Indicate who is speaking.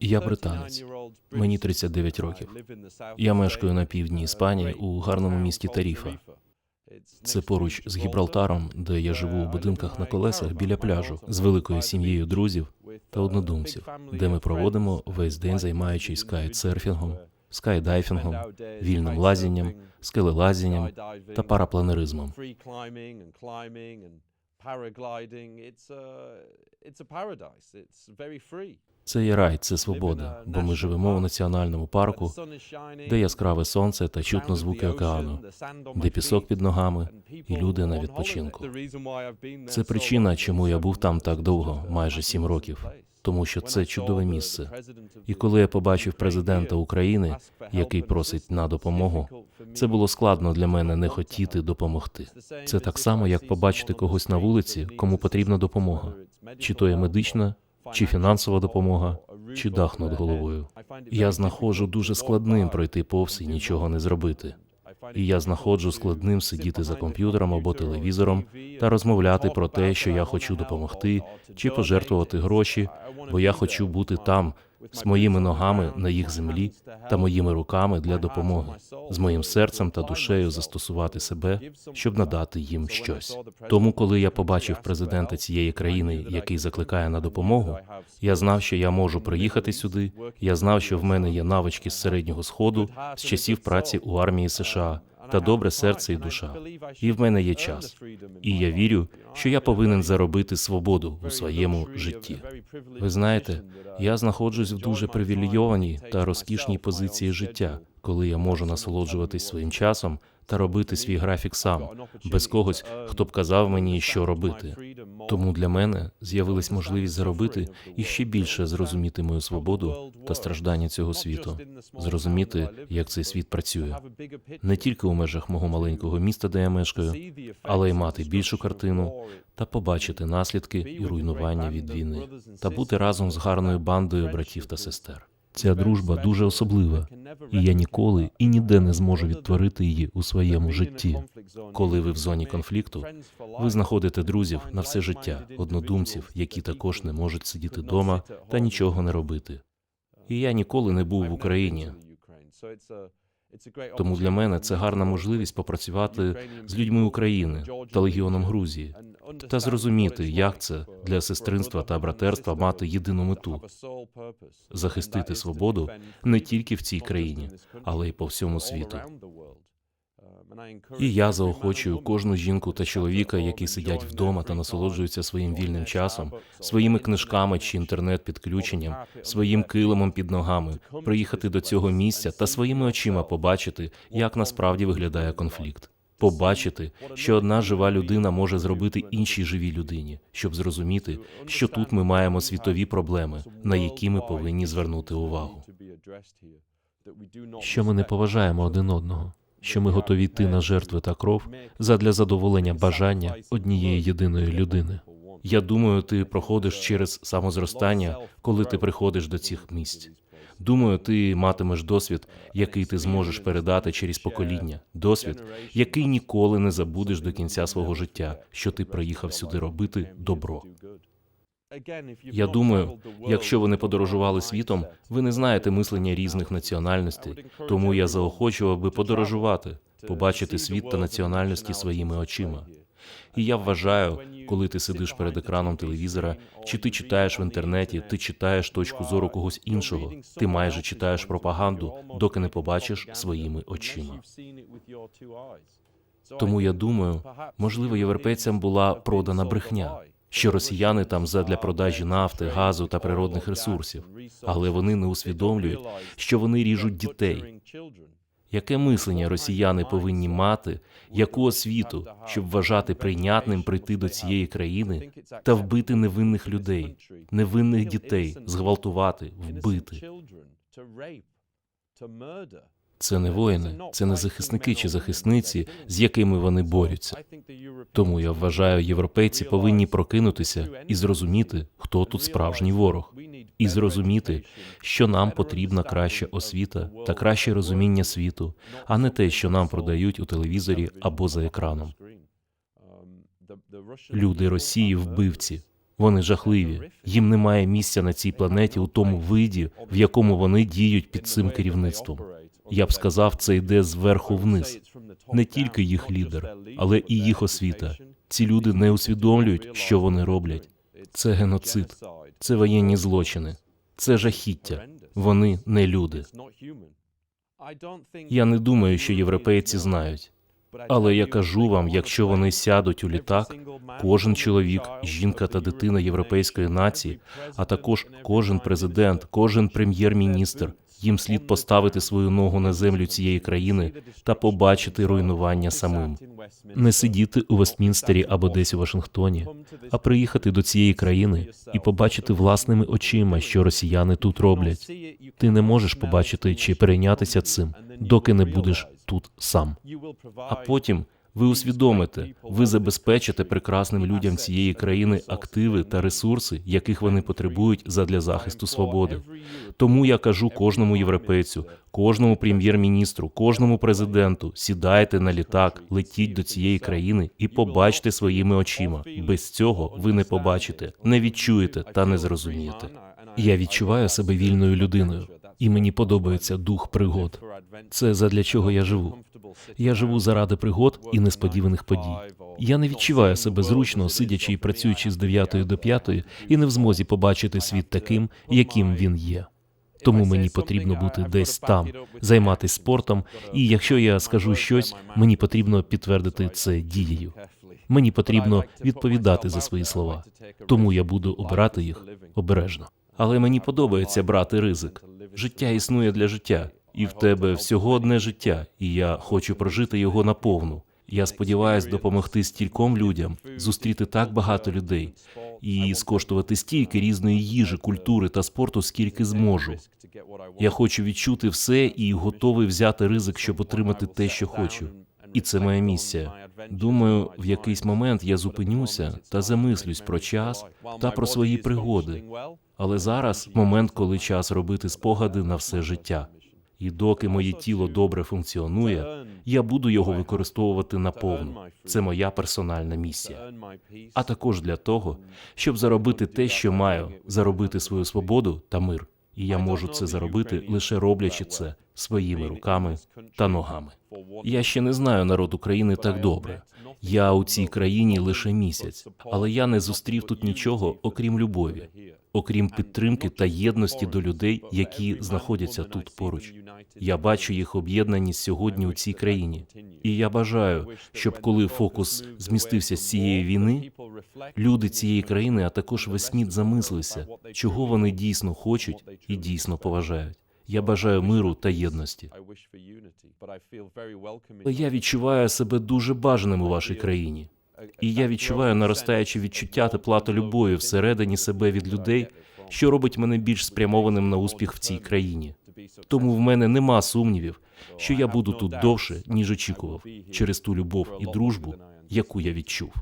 Speaker 1: Я британець. Мені 39 років. Я мешкаю на півдні Іспанії у гарному місті Таріфа. Це поруч з Гібралтаром, де я живу у будинках на колесах біля пляжу з великою сім'єю друзів та однодумців, де ми проводимо весь день, займаючись кайтсерфінгом, скайдайфінгом, вільним лазінням, скелелазінням та парапланеризмом. Це є рай, це свобода, бо ми живемо у національному парку, де яскраве сонце та чутно звуки океану, де пісок під ногами і люди на відпочинку. Це причина, чому я був там так довго, майже сім років, тому що це чудове місце. І коли я побачив президента України, який просить на допомогу, це було складно для мене не хотіти допомогти. Це так само, як побачити когось на вулиці, кому потрібна допомога, чи то є медична, чи фінансова допомога, чи дах над головою. Я знаходжу дуже складним пройти повз і нічого не зробити. І я знаходжу складним сидіти за комп'ютером або телевізором та розмовляти про те, що я хочу допомогти, чи пожертвувати гроші, бо я хочу бути там з моїми ногами на їх землі та моїми руками для допомоги, з моїм серцем та душею застосувати себе, щоб надати їм щось. Тому, коли я побачив президента цієї країни, який закликає на допомогу, я знав, що я можу приїхати сюди. Я знав, що в мене є навички з середнього сходу, з часів праці у армії США. Та добре серце і душа, і в мене є час. І я вірю, що я повинен заробити свободу у своєму житті. Ви знаєте, я знаходжусь в дуже привілейованій та розкішній позиції життя, коли я можу насолоджуватись своїм часом та робити свій графік сам, без когось, хто б казав мені, що робити. Тому для мене з'явилась можливість заробити і ще більше зрозуміти мою свободу та страждання цього світу, зрозуміти, як цей світ працює, не тільки у межах мого маленького міста, де я мешкаю, але й мати більшу картину та побачити наслідки і руйнування від війни, та бути разом з гарною бандою братів та сестер. Ця дружба дуже особлива, і я ніколи і ніде не зможу відтворити її у своєму житті. Коли ви в зоні конфлікту, ви знаходите друзів на все життя, однодумців, які також не можуть сидіти вдома та нічого не робити. І я ніколи не був в Україні. Тому для мене це гарна можливість попрацювати з людьми України та легіоном Грузії та зрозуміти, як це для сестринства та братерства мати єдину мету захистити свободу не тільки в цій країні, але й по всьому світу. І я заохочую кожну жінку та чоловіка, які сидять вдома та насолоджуються своїм вільним часом, своїми книжками чи інтернет-підключенням, своїм килимом під ногами, приїхати до цього місця та своїми очима побачити, як насправді виглядає конфлікт. Побачити, що одна жива людина може зробити іншій живій людині, щоб зрозуміти, що тут ми маємо світові проблеми, на які ми повинні звернути увагу. Що ми не поважаємо один одного, що ми готові йти на жертви та кров задля задоволення бажання однієї єдиної людини. Я думаю, ти проходиш через самозростання, коли ти приходиш до цих місць. Думаю, ти матимеш досвід, який ти зможеш передати через покоління, досвід, який ніколи не забудеш до кінця свого життя, що ти приїхав сюди робити добро. Я думаю, якщо ви не подорожували світом, ви не знаєте мислення різних національностей. Тому я заохочував би подорожувати, побачити світ та національності своїми очима. І я вважаю, коли ти сидиш перед екраном телевізора, чи ти читаєш в інтернеті, ти читаєш точку зору когось іншого. Ти майже читаєш пропаганду, доки не побачиш своїми очима. Тому я думаю, можливо, європейцям була продана брехня, що росіяни там задля продажі нафти, газу та природних ресурсів, але вони не усвідомлюють, що вони ріжуть дітей. Яке мислення росіяни повинні мати, яку освіту, щоб вважати прийнятним прийти до цієї країни та вбити невинних людей, невинних дітей, зґвалтувати, вбити? Це не воїни, це не захисники чи захисниці, з якими вони борються. Тому я вважаю, європейці повинні прокинутися і зрозуміти, хто тут справжній ворог, і зрозуміти, що нам потрібна краща освіта та краще розуміння світу, а не те, що нам продають у телевізорі або за екраном. Люди Росії вбивці. Вони жахливі. Їм немає місця на цій планеті у тому виді, в якому вони діють під цим керівництвом. Я б сказав, це йде зверху вниз. Не тільки їх лідер, але і їх освіта. Ці люди не усвідомлюють, що вони роблять. Це геноцид, це воєнні злочини, це жахіття. Вони не люди. Я не думаю, що європейці знають. Але я кажу вам, якщо вони сядуть у літак, кожен чоловік, жінка та дитина європейської нації, а також кожен президент, кожен прем'єр-міністр, їм слід поставити свою ногу на землю цієї країни та побачити руйнування самим. Не сидіти у Вестмінстері або десь у Вашингтоні, а приїхати до цієї країни і побачити власними очима, що росіяни тут роблять. Ти не можеш побачити чи перейнятися цим, доки не будеш тут сам. А потім ви усвідомите, ви забезпечите прекрасним людям цієї країни активи та ресурси, яких вони потребують задля захисту свободи. Тому я кажу кожному європейцю, кожному прем'єр-міністру, кожному президенту: сідайте на літак, летіть до цієї країни і побачте своїми очима. Без цього ви не побачите, не відчуєте та не зрозумієте. Я відчуваю себе вільною людиною, і мені подобається дух пригод. Це задля чого я живу. Я живу заради пригод і несподіваних подій. Я не відчуваю себе зручно, сидячи і працюючи з 9 до 5, і не в змозі побачити світ таким, яким він є. Тому мені потрібно бути десь там, займатися спортом, і якщо я скажу щось, мені потрібно підтвердити це дією. Мені потрібно відповідати за свої слова. Тому я буду обирати їх обережно. Але мені подобається брати ризик. Життя існує для життя, і в тебе всього одне життя, і я хочу прожити його наповну. Я сподіваюся допомогти стільком людям, зустріти так багато людей і скоштувати стільки різної їжі, культури та спорту, скільки зможу. Я хочу відчути все і готовий взяти ризик, щоб отримати те, що хочу. І це моя місія. Думаю, в якийсь момент я зупинюся та замислюсь про час та про свої пригоди. Але зараз момент, коли час робити спогади на все життя. І доки моє тіло добре функціонує, я буду його використовувати наповну. Це моя персональна місія. А також для того, щоб заробити те, що маю, заробити свою свободу та мир. І я можу це заробити лише роблячи це своїми руками та ногами. Я ще не знаю народ України так добре. Я у цій країні лише місяць, але я не зустрів тут нічого, окрім любові, окрім підтримки та єдності до людей, які знаходяться тут поруч. Я бачу їх об'єднаність сьогодні у цій країні, і я бажаю, щоб коли фокус змістився з цієї війни, люди цієї країни, а також весь світ замислився, чого вони дійсно хочуть і дійсно поважають. Я бажаю миру та єдності. Я відчуваю себе дуже бажаним у вашій країні. І я відчуваю наростаюче відчуття тепла та любові всередині себе від людей, що робить мене більш спрямованим на успіх в цій країні. Тому в мене нема сумнівів, що я буду тут довше, ніж очікував, через ту любов і дружбу, яку я відчув.